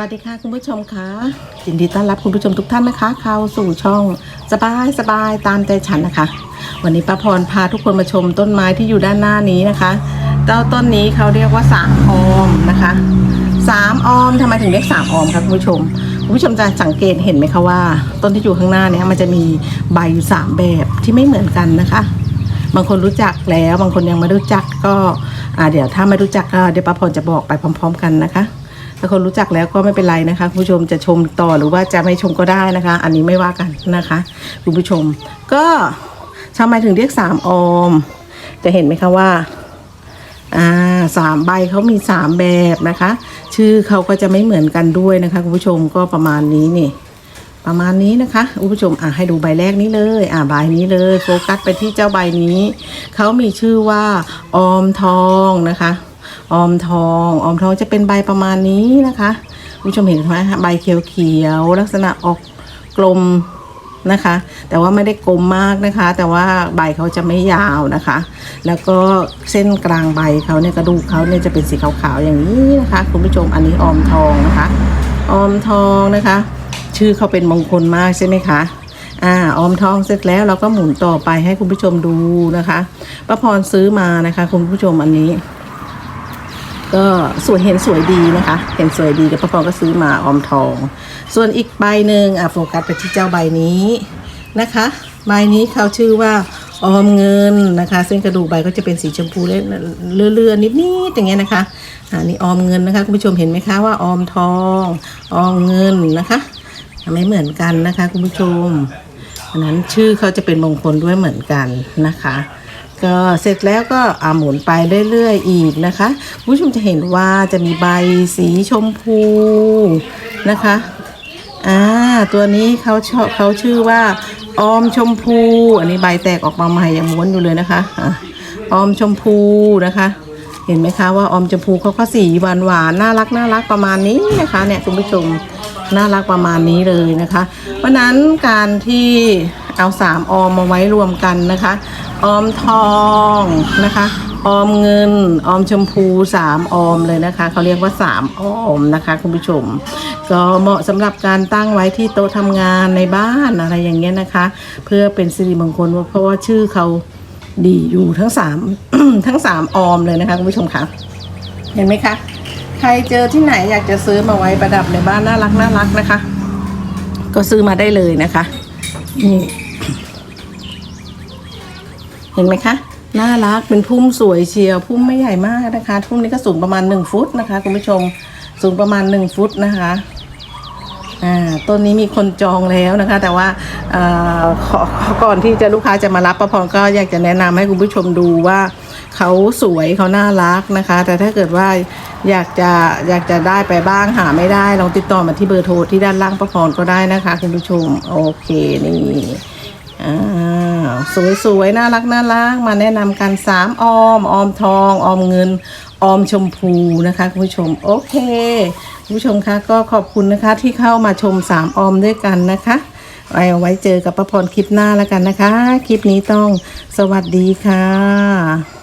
วัสดีค่ะคุณผู้ชมค่ะยินดีต้อนรับคุณผู้ชมทุกท่านนะคะ เข้าสู่ช่องสบายสบายตามใจฉันนะคะ วันนี้ป้าพรพาทุกคนมาชมต้นไม้ที่อยู่ด้านหน้านี้นะคะเจ้าต้นนี้เขาเรียกว่าสามออมนะคะสามออมทำไมถึงเรียกสามออมคะคุณผู้ชมคุณผู้ชมจะสังเกตเห็นไหมคะว่า ต้นที่อยู่ข้างหน้าเนี้มันจะมีใบอยู่สามแบบที่ไม่เหมือนกันนะคะบางคนรู้จักแล้วบางคนยังไม่รู้จักก็เดี๋ยวถ้าไม่รู้จักก็เดี๋ยวป้าพรจะบอกไปพร้อม ๆ กันนะคะ ถ้าคนรู้จักแล้วก็ไม่เป็นไรนะคะคุณผู้ชมจะชมต่อหรือว่าจะไม่ชมก็ได้นะคะ อันนี้ไม่ว่ากันนะคะ คุณผู้ชม ก็ทำไมถึงเรียกสามออม จะเห็นไหมคะว่าอ่าสามใบเขามีสามแบบนะคะ ชื่อเขาก็จะไม่เหมือนกันด้วยนะคะคุณผู้ชมก็ประมาณนี้นี่ประมาณนี้นะคะคุณผู้ชมอะให้ดูใบแรกนี้เลย อ่าใบนี้เลย โฟกัสไปที่เจ้าใบนี้ เขามีชื่อว่าออมทองนะคะ ออมทองออมทองจะเป็นใบประมาณนี้นะคะคุณผู้ชมเห็นไหมคะใบเขียวๆลักษณะออกกลมนะคะ แต่ว่าไม่ได้กลมมากนะคะ แต่ว่าใบเขาจะไม่ยาวนะคะ แล้วก็เส้นกลางใบเขาเนี่ยกระดูกเขาเนี่ยจะเป็นสีขาวๆอย่างนี้นะคะ คุณผู้ชมอันนี้ออมทองนะคะ ออมทองนะคะ ชื่อเขาเป็นมงคลมากใช่ไหมคะอ่าออมทองเสร็จแล้วเราก็หมุนต่อไปให้คุณผู้ชมดูนะคะป้าพรซื้อมานะคะ คุณผู้ชมอันนี้ ก็สวยเห็นสวยดีนะคะ เห็นสวยดีกับป้าพรก็ซื้อมาออมทอง ส่วนอีกใบหนึ่งอะโฟกัสไปที่เจ้าใบนี้นะคะ ใบนี้เขาชื่อว่าออมเงินนะคะ เส้นกระดูกใบก็จะเป็นสีชมพูเลื่อนๆนิดๆอย่างเงี้ยนะคะอ่านี่ออมเงินนะคะคุณผู้ชมเห็นไหมคะว่าออมทองออมเงินนะคะไม่เหมือนกันนะคะคุณผู้ชมอันนั้นชื่อเขาจะเป็นมงคลด้วยเหมือนกันนะคะ ก็เสร็จแล้วก็อาหมุนไปเรื่อยๆอีกนะคะผู้ชมจะเห็นว่าจะมีใบสีชมพูนะคะอ่าตัวนี้เขาชอบเขาชื่อว่าออมชมพู อันนี้ใบแตกออกมาใหม่ยังม้วนอยู่เลยนะคะออมชมพูนะคะ เห็นไหมคะว่าออมชมพูเขาก็สีหวานหวานๆน่ารักน่ารักประมาณนี้นะคะเนี่ยคุณผู้ชมน่ารักประมาณนี้เลยนะคะ เพราะนั้นการที่ เอาสามออมมาไว้รวมกันนะคะ ออมทองนะคะ ออมเงิน ออมชมพูสามออมเลยนะคะ เขาเรียกว่าสามออมนะคะ คุณผู้ชม ก็เหมาะสำหรับการตั้งไว้ที่โต๊ะทำงานในบ้านอะไรอย่างเงี้ยนะคะ เพื่อเป็นสิริมงคลเพราะว่าชื่อเขาดีอยู่ทั้งสามทั้งสามออมเลยนะคะคุณผู้ชมคะเห็นไหมคะใครเจอที่ไหนอยากจะซื้อมาไว้ประดับในบ้านน่ารักน่ารักนะคะ ก็ซื้อมาได้เลยนะคะนี่ ห็นไหมคะน่ารักเป็นพุ่มสวยเชียวพุ่มไม่ใหญ่มากนะคะพุ่มนี้ก็สูงประมาณหนึ่งฟุตนะคะคุณผู้ชมสูงประมาณหนึ่งฟุตนะคะอ่าต้นนี้มีคนจองแล้วนะคะ แต่ว่าก่อนที่จะลูกค้าจะมารับประพรก็อยากจะแนะนำให้คุณผู้ชมดูว่าเขาสวยเขาน่ารักนะคะ แต่ถ้าเกิดว่าอยากจะอยากจะได้ไปบ้างหาไม่ได้ลองติดต่อมาที่เบอร์โทรที่ด้านล่างประพรก็ได้นะคะคุณผู้ชมโอเคนี่อ่า สวยๆ น่ารักน่ารักมาแนะนำกันสามออม ออมทอง ออมเงิน ออมชมพูนะคะคุณผู้ชม โอเคคุณผู้ชมคะก็ขอบคุณนะคะที่เข้ามาชมสามออมด้วยกันนะคะไว้เอาไว้เจอกับประพรคลิปหน้าแล้วกันนะคะ คลิปนี้ต้องสวัสดีค่ะ